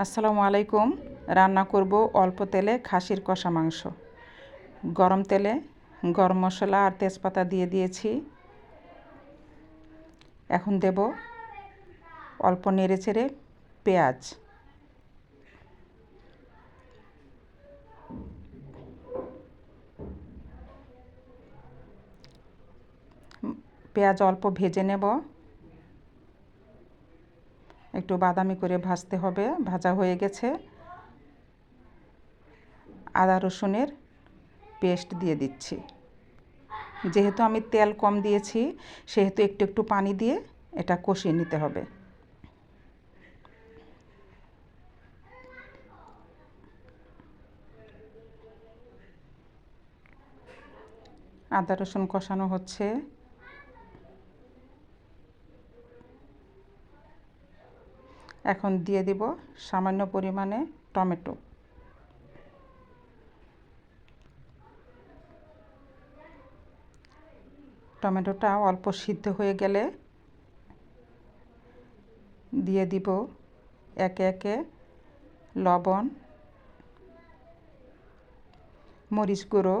আসসালামু আলাইকুম। রান্না করব অল্প তেলে খাসির কষা মাংস। গরম তেলে গরম মশলা আর তেজপাতা দিয়ে দিয়েছি। এখন দেব অল্প নেড়ে চেড়ে পেঁয়াজ। পেঁয়াজ অল্প ভেজে নেব। একটু বাদামি করে ভাজতে হবে, ভাজা হয়ে গেছে। আদা রসুনের পেস্ট দিয়ে দিচ্ছি। যেহেতু আমি তেল কম দিয়েছি, সেহেতু একটু একটু পানি দিয়ে এটা কষিয়ে নিতে হবে। আদা রসুন কষানো হচ্ছে। এখন দিয়ে দিব সামান্য পরিমাণে টমেটো। টমেটোটা অল্প সিদ্ধ হয়ে গেলে দিয়ে দিব একে একে লবণ, মরিচ গুঁড়ো,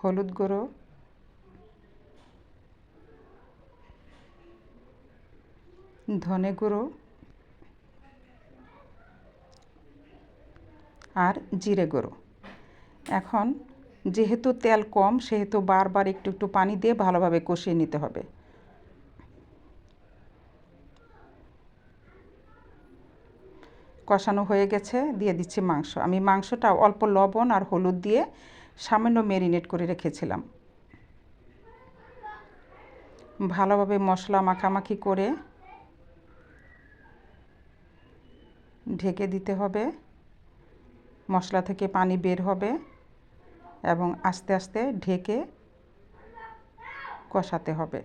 হলুদ গুঁড়ো ধনে গুঁড়ো আর জিরে গুঁড়ো। এখন যেহেতু তেল কম, সেহেতু বারবার একটু একটু পানি দিয়ে ভালোভাবে কষিয়ে নিতে হবে। কষানো হয়ে গেছে, দিয়ে দিচ্ছি মাংস। আমি মাংসটা অল্প লবণ আর হলুদ দিয়ে সামান্য মেরিনেট করে রেখেছিলাম। ভালোভাবে মশলা মাখামাখি করে ঢেকে দিতে হবে। মশলা থেকে পানি বের হবে এবং আস্তে আস্তে ঢেকে কষাতে হবে।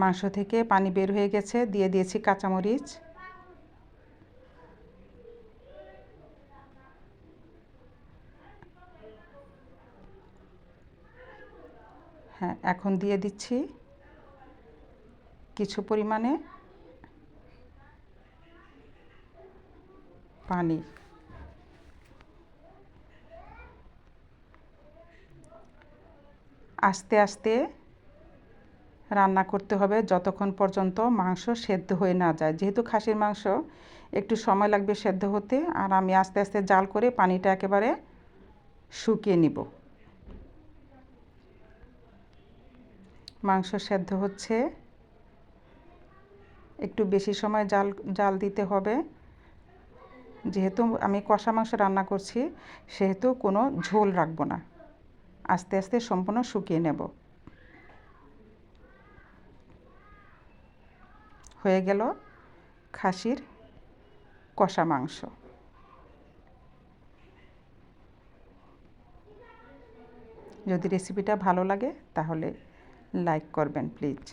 মাংস থেকে পানি বের হয়ে গেছে, দিয়ে দিয়েছি কাঁচামরিচ। হ্যাঁ এখন দিয়ে দিচ্ছি। কিছু পরিমাণে পানি। আস্তে আস্তে রান্না করতে হবে যতক্ষণ পর্যন্ত মাংস সেদ্ধ হয়ে না যায়। যেহেতু খাসির মাংস, একটু সময় লাগবে সেদ্ধ হতে, আর আমি আস্তে আস্তে জাল করে পানিটা একেবারে শুকিয়ে নিব। মাংস সেদ্ধ হচ্ছে। একটু বেশি সময় জাল জাল দিতে হবে। যেহেতু আমি কষা মাংস রান্না করছি, সেহেতু কোনো ঝোল রাখব না। আস্তে আস্তে সম্পূর্ণ শুকিয়ে নেব। হয়ে গেল খাসির কষা মাংস। যদি রেসিপিটা ভালো লাগে, তাহলে লাইক করবেন প্লিজ